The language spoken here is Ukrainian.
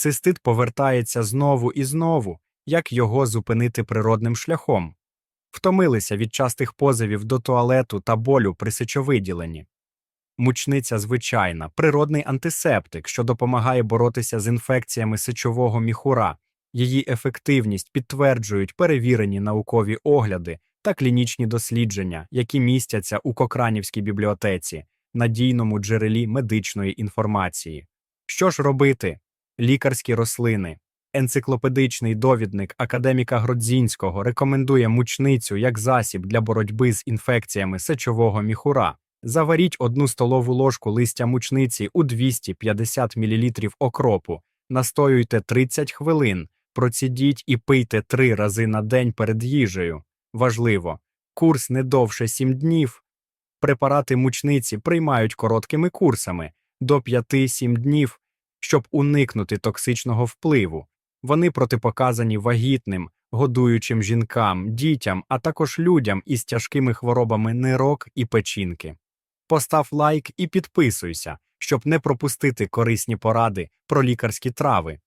цистит повертається знову і знову, як його зупинити природним шляхом. Втомилися від частих позовів до туалету та болю при сечовиділенні. Мучниця звичайна, природний антисептик, що допомагає боротися з інфекціями сечового міхура. Її ефективність підтверджують перевірені наукові огляди та клінічні дослідження, які містяться у Кокранівській бібліотеці, надійному джерелі медичної інформації. Що ж робити? Лікарські рослини. Енциклопедичний довідник академіка Гродзінського рекомендує мучницю як засіб для боротьби з інфекціями сечового міхура. Заваріть одну столову ложку листя мучниці у 250 мл окропу, настоюйте 30 хвилин, процідіть і пийте три рази на день перед їжею. Важливо, курс не довше 7 днів. Препарати мучниці приймають короткими курсами до 5-7 днів, щоб уникнути токсичного впливу. Вони протипоказані вагітним, годуючим жінкам, дітям, а також людям із тяжкими хворобами нирок і печінки. Постав лайк і підписуйся, щоб не пропустити корисні поради про лікарські трави.